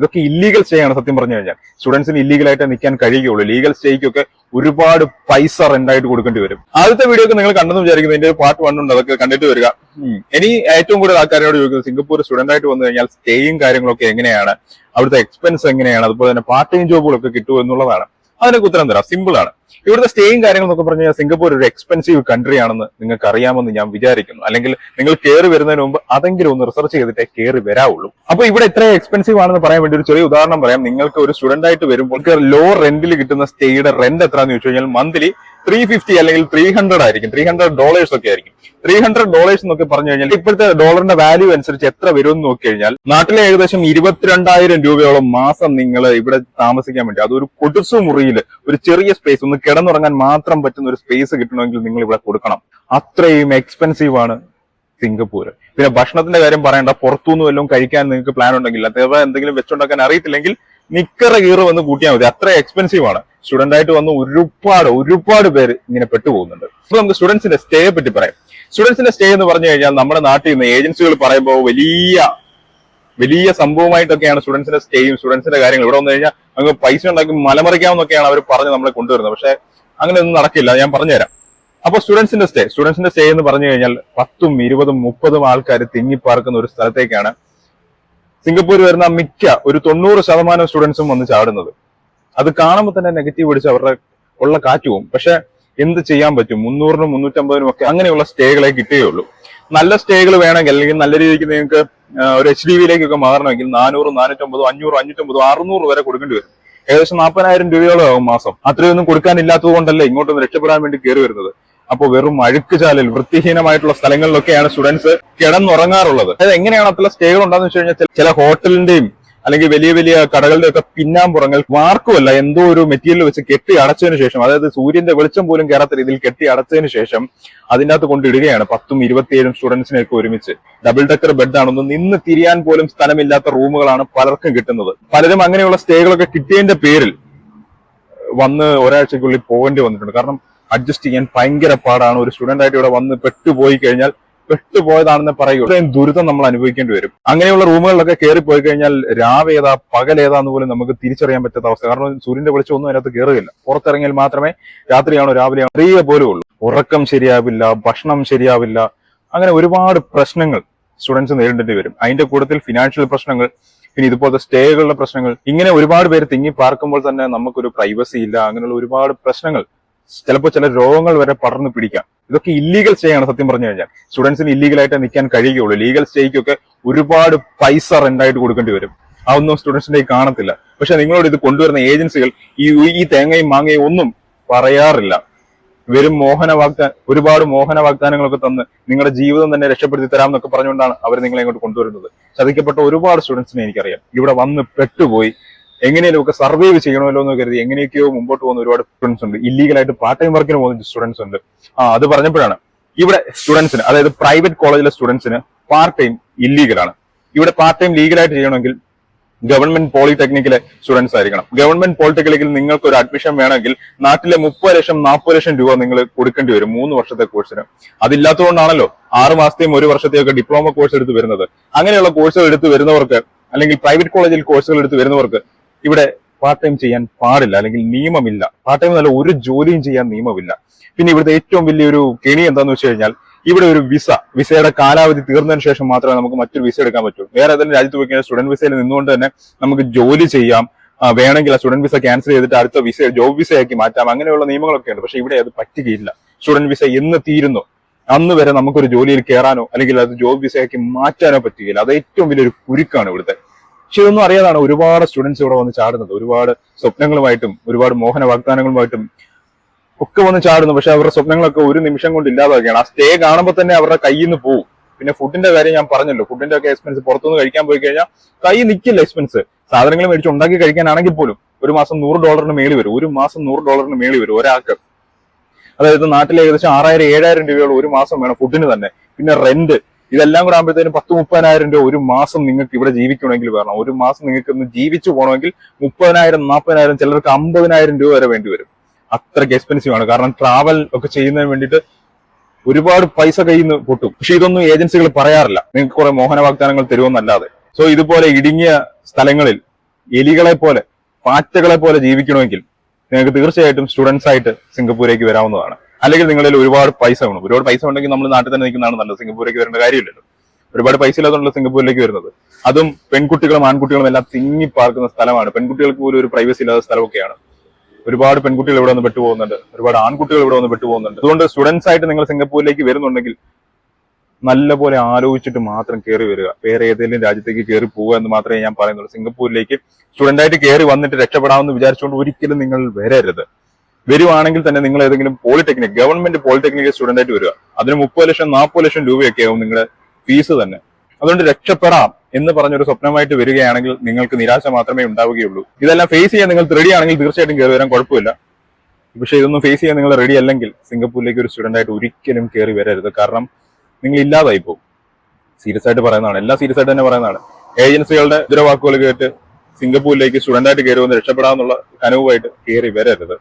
ഇതൊക്കെ ഇല്ലീഗൽ സ്റ്റേയാണ് സത്യം പറഞ്ഞു കഴിഞ്ഞാൽ. സ്റ്റുഡൻസിന് ഇല്ലീഗലായിട്ട് നിൽക്കാൻ കഴിയുകയുള്ളൂ. ലീഗൽ സ്റ്റേക്കൊക്കെ ഒരുപാട് പൈസ റെന്റായിട്ട് കൊടുക്കേണ്ടി വരും. ആദ്യത്തെ വീഡിയോ ഒക്കെ നിങ്ങൾ കണ്ടെന്ന് വിചാരിക്കുന്നത് ഒരു പാർട്ട് വൺ ഉണ്ട്. അതൊക്കെ കണ്ടിട്ട് വരിക. ഇനി ഏറ്റവും കൂടുതൽ ആൾക്കാരോട് ചോദിക്കുന്നത് സിംഗപ്പൂർ സ്റ്റുഡന്റ് ആയിട്ട് വന്നു കഴിഞ്ഞാൽ സ്റ്റേയും കാര്യങ്ങളൊക്കെ എങ്ങനെയാണ്? അവിടുത്തെ എക്സ്പെൻസ് എങ്ങനെയാണ്? അതുപോലെ തന്നെ പാർട്ട് ടൈം ജോബുകളൊക്കെ കിട്ടുമോ എന്നുള്ളതാണ്. അതിനൊക്കെ ഉത്തരം തരാം. സിമ്പിൾ ആണ്. ഇവിടുത്തെ സ്റ്റേയും കാര്യങ്ങളൊക്കെ പറഞ്ഞു കഴിഞ്ഞാൽ സിംഗപ്പൂർ ഒരു എക്സ്പെൻസീവ് കൺട്രി ആണെന്ന് നിങ്ങൾക്ക് അറിയാമെന്ന് ഞാൻ വിചാരിക്കുന്നു. അല്ലെങ്കിൽ നിങ്ങൾ കയറി വരുന്നതിന് മുമ്പ് അതെങ്കിലും ഒന്ന് റിസർച്ച് ചെയ്തിട്ടേ കയറി വരാവുള്ളൂ. അപ്പൊ ഇവിടെ ഇത്ര എക്സ്പെൻസീവ് ആണെന്ന് പറയാൻ വേണ്ടി ഒരു ചെറിയ ഉദാഹരണം പറയാം. നിങ്ങൾക്ക് ഒരു സ്റ്റുഡന്റ് ആയിട്ട് വരുമ്പോൾ ലോ റെന്റിൽ കിട്ടുന്ന സ്റ്റേയുടെ റെന്റ് എത്രയാണെന്ന് ചോദിച്ചു കഴിഞ്ഞാൽ മന്ത്ലി ത്രീ ഫിഫ്റ്റി അല്ലെങ്കിൽ ത്രീ ഹൺഡ്രഡ് ആയിരിക്കും. ത്രീ ഹൺഡ്രഡ് ഡോളേഴ്സ് ഒക്കെ ആയിരിക്കും. ത്രീ ഹൺഡ്രഡ് ഡോളേഴ്സ് എന്നൊക്കെ പറഞ്ഞു കഴിഞ്ഞാൽ ഇപ്പോഴത്തെ ഡോളറിന്റെ വാല്യൂ അനുസരിച്ച് എത്ര വരും എന്ന് നോക്കി കഴിഞ്ഞാൽ നാട്ടിലെ ഏകദേശം ഇരുപത്തിരണ്ടായിരം രൂപയോളം മാസം നിങ്ങൾ ഇവിടെ താമസിക്കാൻ വേണ്ടി അതൊരു കൊടുസു മുറിയിൽ ഒരു ചെറിയ സ്പേസ് ഒന്ന് കിടന്നുറങ്ങാൻ മാത്രം പറ്റുന്ന ഒരു സ്പേസ് കിട്ടണമെങ്കിൽ നിങ്ങൾ ഇവിടെ കൊടുക്കണം. അത്രയും എക്സ്പെൻസീവ് ആണ് സിംഗപ്പൂർ പിന്നെ ഭക്ഷണത്തിന്റെ കാര്യം പറയണ്ട പുറത്തുനിന്ന് വല്ലതും കഴിക്കാൻ നിങ്ങൾക്ക് പ്ലാൻ ഉണ്ടെങ്കിൽ അഥവാ എന്തെങ്കിലും വെച്ചുണ്ടാക്കാൻ അറിയത്തില്ലെങ്കിൽ നിക്കറ കീറ് വന്ന് കൂട്ടിയാൽ മതി. അത്ര എക്സ്പെൻസീവ് ആണ്. സ്റ്റുഡന്റ് ആയിട്ട് വന്ന് ഒരുപാട് ഒരുപാട് പേര് ഇങ്ങനെ പെട്ടുപോകുന്നുണ്ട്. അപ്പൊ നമുക്ക് സ്റ്റുഡൻസിന്റെ സ്റ്റേയെ പറ്റി പറയാം. സ്റ്റുഡൻസിന്റെ സ്റ്റേ എന്ന് പറഞ്ഞു കഴിഞ്ഞാൽ നമ്മുടെ നാട്ടിൽ നിന്ന് ഏജൻസികൾ പറയുമ്പോൾ വലിയ വലിയ സംഭവമായിട്ടൊക്കെയാണ് സ്റ്റുഡൻസിന്റെ സ്റ്റേയും സ്റ്റുഡൻസിന്റെ കാര്യങ്ങൾ ഇവിടെ വന്നു കഴിഞ്ഞാൽ അങ്ങ് പൈസ ഉണ്ടാക്കി മലമറിക്കാമെന്നൊക്കെയാണ് അവർ പറഞ്ഞ് നമ്മളെ കൊണ്ടുവരുന്നത്. പക്ഷേ അങ്ങനെ ഒന്നും നടക്കില്ല. ഞാൻ പറഞ്ഞുതരാം. അപ്പൊ സ്റ്റുഡൻസിന്റെ സ്റ്റേ സ്റ്റുഡൻസിന്റെ സ്റ്റേ എന്ന് പറഞ്ഞു കഴിഞ്ഞാൽ പത്തും ഇരുപതും മുപ്പതും ആൾക്കാർ തിങ്ങിപ്പാർക്കുന്ന ഒരു സ്ഥലത്തേക്കാണ് സിംഗപ്പൂർ വരുന്ന മിക്ക ഒരു തൊണ്ണൂറ് ശതമാനം സ്റ്റുഡൻസും വന്ന് ചാടുന്നത്. അത് കാണുമ്പോൾ തന്നെ നെഗറ്റീവ് പിടിച്ച് അവരുടെ ഉള്ള കാറ്റ് പോകും. പക്ഷെ എന്ത് ചെയ്യാൻ പറ്റും? മുന്നൂറിനും മുന്നൂറ്റമ്പതിനും ഒക്കെ അങ്ങനെയുള്ള സ്റ്റേകളെ കിട്ടുകയുള്ളൂ. നല്ല സ്റ്റേകൾ വേണമെങ്കിൽ അല്ലെങ്കിൽ നല്ല രീതിക്ക് നിങ്ങൾക്ക് ഒരു എച്ച് ഡി വിയിലേക്കൊക്കെ മാറണമെങ്കിൽ നാനൂറ് നാനൂറ്റമ്പതോ അഞ്ഞൂറ് അഞ്ഞൂറ്റമ്പതോ അറുന്നൂറ് വരെ കൊടുക്കേണ്ടി വരും. ഏകദേശം നാൽപ്പതിനായിരം രൂപയോളം ആകും മാസം. അത്രയൊന്നും കൊടുക്കാനില്ലാത്തത് കൊണ്ടല്ലേ ഇങ്ങോട്ടൊന്ന് രക്ഷപ്പെടാൻ വേണ്ടി കയറി വരുന്നത്? അപ്പോൾ വെറും അഴുക്ക് ചാലിൽ വൃത്തിഹീനമായിട്ടുള്ള സ്ഥലങ്ങളിലൊക്കെയാണ് സ്റ്റുഡൻസ് കിടന്നുറങ്ങാറുള്ളത്. അതായത് എങ്ങനെയാണ് അത്ര സ്റ്റേകൾ ഉണ്ടാകുന്ന വെച്ച് കഴിഞ്ഞാൽ ചില ഹോട്ടലിന്റെയും അല്ലെങ്കിൽ വലിയ വലിയ കടകളുടെ ഒക്കെ പിന്നാമ്പുറങ്ങൾ വാർക്കുമല്ല എന്തോ ഒരു മെറ്റീരിയൽ വെച്ച് കെട്ടി അടച്ചതിനു ശേഷം അതായത് സൂര്യന്റെ വെളിച്ചം പോലും കയറാത്ത രീതിയിൽ കെട്ടി അടച്ചതിനു ശേഷം അതിന്റെ അകത്ത് കൊണ്ടിടുകയാണ് പത്തും ഇരുപത്തിയേഴും സ്റ്റുഡൻസിനെയൊക്കെ ഒരുമിച്ച്. ഡബിൾ ഡെക്കർ ബെഡാണെന്ന് നിന്ന് തിരിയാൻ പോലും സ്ഥലമില്ലാത്ത റൂമുകളാണ് പലർക്കും കിട്ടുന്നത്. പലരും അങ്ങനെയുള്ള സ്റ്റേകളൊക്കെ കിട്ടിയതിന്റെ പേരിൽ വന്ന് ഒരാഴ്ചക്കുള്ളിൽ പോകേണ്ടി വന്നിട്ടുണ്ട്. കാരണം അഡ്ജസ്റ്റ് ചെയ്യാൻ ഭയങ്കര പാടാണ്. ഒരു സ്റ്റുഡന്റ് ആയിട്ട് ഇവിടെ വന്ന് പെട്ടുപോയി കഴിഞ്ഞാൽ പെട്ടുപോയതാണെന്ന് പറയൂ ഇത്രയും ദുരിതം നമ്മൾ അനുഭവിക്കേണ്ടി വരും. അങ്ങനെയുള്ള റൂമുകളിലൊക്കെ കയറി പോയി കഴിഞ്ഞാൽ രാവേതാ പകലേതാന്ന് പോലും നമുക്ക് തിരിച്ചറിയാൻ പറ്റാത്ത അവസ്ഥ. കാരണം സൂര്യന്റെ വെളിച്ചം ഒന്നും അതിനകത്ത് കയറുകയില്ല പുറത്തിറങ്ങിയാൽ മാത്രമേ രാത്രിയാണോ രാവിലെയാണോ അറിയ പോലും ഉള്ളൂ. ഉറക്കം ശരിയാവില്ല ഭക്ഷണം ശരിയാവില്ല. അങ്ങനെ ഒരുപാട് പ്രശ്നങ്ങൾ സ്റ്റുഡൻസ് നേരിടേണ്ടി വരും. അതിന്റെ കൂട്ടത്തിൽ ഫിനാൻഷ്യൽ പ്രശ്നങ്ങൾ പിന്നെ ഇതുപോലത്തെ സ്റ്റേകളുടെ പ്രശ്നങ്ങൾ. ഇങ്ങനെ ഒരുപാട് പേര് തിങ്ങി പാർക്കുമ്പോൾ തന്നെ നമുക്കൊരു പ്രൈവസി ഇല്ല. അങ്ങനെയുള്ള ഒരുപാട് പ്രശ്നങ്ങൾ ചിലപ്പോൾ ചില രോഗങ്ങൾ വരെ പടർന്നു പിടിക്കാം. ഇതൊക്കെ ഇല്ലീഗൽ സ്റ്റേ ആണ് സത്യം പറഞ്ഞു കഴിഞ്ഞാൽ. സ്റ്റുഡൻസിന് ഇല്ലീഗലായിട്ട് നിൽക്കാൻ കഴിയുകയുള്ളൂ. ലീഗൽ സ്റ്റേക്കൊക്കെ ഒരുപാട് പൈസ റെന്റായിട്ട് കൊടുക്കേണ്ടി വരും. അതൊന്നും സ്റ്റുഡൻസിന്റെ കാണത്തില്ല. പക്ഷെ നിങ്ങളോട് ഇത് കൊണ്ടുവരുന്ന ഏജൻസികൾ ഈ ഈ തേങ്ങയും മാങ്ങയും ഒന്നും പറയാറില്ല. വെറും മോഹന വാഗ്ദാന ഒരുപാട് മോഹന വാഗ്ദാനങ്ങളൊക്കെ തന്ന് നിങ്ങളുടെ ജീവിതം തന്നെ രക്ഷപ്പെടുത്തി തരാം എന്നൊക്കെ പറഞ്ഞുകൊണ്ടാണ് അവർ നിങ്ങളെ ഇങ്ങോട്ട് കൊണ്ടുവരുന്നത്. ചതിക്കപ്പെട്ട ഒരുപാട് സ്റ്റുഡൻസിനെ എനിക്കറിയാം. ഇവിടെ വന്ന് പെട്ടുപോയി. എങ്ങനെയും ഒക്കെ സർവൈവ് ചെയ്യണമല്ലോ എന്ന് കരുതി എങ്ങനെയൊക്കെയോ മുമ്പോട്ട് പോകുന്ന ഒരുപാട് സ്റ്റുഡൻസ് ഉണ്ട്. ഇല്ലീഗലായിട്ട് പാർട്ട് ടൈം വർക്കിന് പോകുന്ന സ്റ്റുഡൻസ് ഉണ്ട്. ആ അത് പറഞ്ഞപ്പോഴാണ്. ഇവിടെ സ്റ്റുഡൻസിന് അതായത് പ്രൈവറ്റ് കോളേജിലെ സ്റ്റുഡൻസിന് പാർട്ട് ടൈം ഇല്ലീഗലാണ് ഇവിടെ പാർട്ട് ടൈം ലീഗലായിട്ട് ചെയ്യണമെങ്കിൽ ഗവൺമെന്റ് പോളിടെക്നിക്കിലെ സ്റ്റുഡൻസ് ആയിരിക്കണം. ഗവൺമെന്റ് പോളിടെക്നിക്കിൽ നിങ്ങൾക്ക് ഒരു അഡ്മിഷൻ വേണമെങ്കിൽ നാട്ടിലെ മുപ്പത് ലക്ഷം നാൽപ്പത് ലക്ഷം രൂപ നിങ്ങൾ കൊടുക്കേണ്ടി വരും മൂന്ന് വർഷത്തെ കോഴ്സിന് അതില്ലാത്തതുകൊണ്ടാണല്ലോ ആറ് മാസത്തെയും ഒരു വർഷത്തെയും ഒക്കെ ഡിപ്ലോമ കോഴ്സ് എടുത്ത് വരുന്നത്. അങ്ങനെയുള്ള കോഴ്സുകൾ എടുത്ത് വരുന്നവർക്ക് അല്ലെങ്കിൽ പ്രൈവറ്റ് കോളേജിൽ കോഴ്സുകൾ എടുത്ത് വരുന്നവർക്ക് ഇവിടെ പാർട്ട് ടൈം ചെയ്യാൻ പാടില്ല അല്ലെങ്കിൽ നിയമമില്ല. പാർട്ട് ടൈം നല്ല ഒരു ജോലിയും ചെയ്യാൻ നിയമമില്ല. പിന്നെ ഇവിടുത്തെ ഏറ്റവും വലിയൊരു കെണി എന്താന്ന് വെച്ച് കഴിഞ്ഞാൽ ഇവിടെ ഒരു വിസ വിസയുടെ കാലാവധി തീർന്നതിന് ശേഷം മാത്രമേ നമുക്ക് മറ്റൊരു വിസ എടുക്കാൻ പറ്റൂ. വേറെ ഏതെങ്കിലും രാജ്യത്ത് പോയി കഴിഞ്ഞാൽ സ്റ്റുഡന്റ് വിസയിൽ നിന്നുകൊണ്ട് തന്നെ നമുക്ക് ജോലി ചെയ്യാം. വേണമെങ്കിൽ ആ സ്റ്റുഡന്റ് വിസ ക്യാൻസൽ ചെയ്തിട്ട് അടുത്ത വിസ ജോബ് വിസയാക്കി മാറ്റാം. അങ്ങനെയുള്ള നിയമങ്ങളൊക്കെ ഉണ്ട്. പക്ഷെ ഇവിടെ അത് പറ്റുകയില്ല. സ്റ്റുഡന്റ് വിസ എന്ന് തീരുന്നു. അന്ന് വരെ നമുക്കൊരു ജോലിയിൽ കയറാനോ അല്ലെങ്കിൽ അത് ജോബ് വിസയാക്കി മാറ്റാനോ പറ്റുകയില്ല. അത് ഏറ്റവും വലിയൊരു കുരുക്കാണ് ഇവിടുത്തെ. പക്ഷെ ഇതൊന്നും അറിയാതാണ് ഒരുപാട് സ്റ്റുഡൻസ് ഇവിടെ വന്ന് ചാടുന്നത്. ഒരുപാട് സ്വപ്നങ്ങളുമായിട്ടും ഒരുപാട് മോഹന വാഗ്ദാനങ്ങളുമായിട്ടും ഒക്കെ വന്ന് ചാടുന്നു. പക്ഷെ അവരുടെ സ്വപ്നങ്ങളൊക്കെ ഒരു നിമിഷം കൊണ്ട് ഇല്ലാതാക്കുകയാണ് ആ സ്റ്റേ കാണുമ്പോൾ തന്നെ അവരുടെ കയ്യിൽ നിന്ന് പോകും പിന്നെ ഫുഡിന്റെ കാര്യം ഞാൻ പറഞ്ഞല്ലോ. ഫുഡിന്റെ ഒക്കെ എക്സ്പെൻസ് പുറത്തുനിന്ന് കഴിക്കാൻ പോയി കഴിഞ്ഞാൽ കൈ നിൽക്കില്ല എക്സ്പെൻസ് സാധനങ്ങൾ മേടിച്ച് ഉണ്ടാക്കി കഴിക്കാനാണെങ്കിൽ പോലും ഒരു മാസം നൂറ് ഡോളറിന് മേളി വരും. ഒരു മാസം നൂറ് ഡോളറിന് മേളി വരും ഒരാൾക്ക്. അതായത് നാട്ടിലെ ഏകദേശം ആറായിരം ഏഴായിരം രൂപയോളം ഒരു മാസം വേണം ഫുഡിന് തന്നെ. പിന്നെ റെന്റ് ഇതെല്ലാം കൂടെ ആകുമ്പോഴത്തേനും പത്ത് മുപ്പതിനായിരം രൂപ ഒരു മാസം നിങ്ങൾക്ക് ഇവിടെ ജീവിക്കണമെങ്കിൽ വേണം ഒരു മാസം നിങ്ങൾക്ക് ഒന്ന് ജീവിച്ചു പോകണമെങ്കിൽ മുപ്പതിനായിരം നാൽപ്പതിനായിരം ചിലർക്ക് അമ്പതിനായിരം രൂപ വരെ വേണ്ടി വരും. അത്രയ്ക്ക് എക്സ്പെൻസീവ് ആണ് കാരണം ട്രാവൽ ഒക്കെ ചെയ്യുന്നതിന് വേണ്ടിയിട്ട് ഒരുപാട് പൈസ കയ്യിൽ നിന്ന് പൊട്ടും. പക്ഷെ ഇതൊന്നും ഏജൻസികൾ പറയാറില്ല. നിങ്ങൾക്ക് കുറെ മോഹന വാഗ്ദാനങ്ങൾ തരുമെന്നല്ലാതെ സോ ഇതുപോലെ ഇടുങ്ങിയ സ്ഥലങ്ങളിൽ എലികളെ പോലെ പാറ്റകളെ പോലെ ജീവിക്കണമെങ്കിൽ നിങ്ങൾക്ക് തീർച്ചയായിട്ടും സ്റ്റുഡൻസ് ആയിട്ട് സിംഗപ്പൂരേക്ക് വരാവുന്നതാണ്. അല്ലെങ്കിൽ നിങ്ങളിൽ ഒരുപാട് പൈസ വേണം. ഒരുപാട് പൈസ ഉണ്ടെങ്കിൽ നമ്മൾ നാട്ടിൽ തന്നെ നിൽക്കുന്നതാണ് നല്ലത്. സിംഗപ്പൂരേക്ക് വരേണ്ട കാര്യമില്ലല്ലോ. ഒരുപാട് പൈസ ഇല്ലാത്തതുകൊണ്ട് സിംഗപ്പൂരിലേക്ക് വരുന്നത്. അതും പെൺകുട്ടികളും ആൺകുട്ടികളും എല്ലാം തിങ്ങി പാർക്കുന്ന സ്ഥലമാണ്. പെൺകുട്ടികൾക്ക് പോലും ഒരു പ്രൈവസി ഇല്ലാത്ത സ്ഥലമൊക്കെയാണ്. ഒരുപാട് പെൺകുട്ടികൾ ഇവിടെ വന്ന് പെട്ടുപോകുന്നുണ്ട്. ഒരുപാട് ആൺകുട്ടികൾ ഇവിടെ വന്ന് പെട്ടുപോകുന്നുണ്ട്. അതുകൊണ്ട് സ്റ്റുഡൻസ് ആയിട്ട് നിങ്ങൾ സിംഗപ്പൂരിലേക്ക് വരുന്നുണ്ടെങ്കിൽ നല്ലപോലെ ആലോചിച്ചിട്ട് മാത്രം കയറി വരിക. വേറെ ഏതെങ്കിലും രാജ്യത്തേക്ക് കയറി പോവുക എന്ന് മാത്രമേ ഞാൻ പറയുന്നുള്ളൂ. സിംഗപ്പൂരിലേക്ക് സ്റ്റുഡന്റ് ആയിട്ട് കയറി വന്നിട്ട് രക്ഷപ്പെടാമെന്ന് വിചാരിച്ചുകൊണ്ട് ഒരിക്കലും നിങ്ങൾ വരരുത്. വരുവാണെങ്കിൽ തന്നെ നിങ്ങൾ ഏതെങ്കിലും പോളിടെക്നിക് ഗവൺമെന്റ് പോളിടെക്നിക് സ്റ്റുഡന്റ് ആയിട്ട് വരിക. അതിന് മുപ്പത് ലക്ഷം നാൽപ്പത് ലക്ഷം രൂപയൊക്കെ ആവും നിങ്ങളുടെ ഫീസ് തന്നെ. അതുകൊണ്ട് രക്ഷപ്പെടാം എന്ന് പറഞ്ഞൊരു സ്വപ്നമായിട്ട് വരികയാണെങ്കിൽ നിങ്ങൾക്ക് നിരാശ മാത്രമേ ഉണ്ടാവുകയുള്ളൂ. ഇതെല്ലാം ഫേസ് ചെയ്യാൻ നിങ്ങൾ റെഡി ആണെങ്കിൽ തീർച്ചയായിട്ടും കയറി വരാൻ കുഴപ്പമില്ല. പക്ഷെ ഇതൊന്നും ഫേസ് ചെയ്യാൻ നിങ്ങൾ റെഡി അല്ലെങ്കിൽ സിംഗപ്പൂരിലേക്ക് ഒരു സ്റ്റുഡന്റ് ആയിട്ട് ഒരിക്കലും കയറി വരരുത്. കാരണം നിങ്ങൾ ഇല്ലാതായി പോകും. സീരിയസ് ആയിട്ട് പറയുന്നതാണ്. എല്ലാം സീരിയസ് ആയിട്ട് തന്നെ പറയുന്നതാണ്. ഏജൻസികളുടെ ഇതര വാക്കുകൾ കേട്ട് സിംഗപ്പൂരിലേക്ക് സ്റ്റുഡന്റ് ആയിട്ട് കയറി വന്ന് രക്ഷപ്പെടാമെന്നുള്ള കനവുമായിട്ട് കയറി വരരുത്.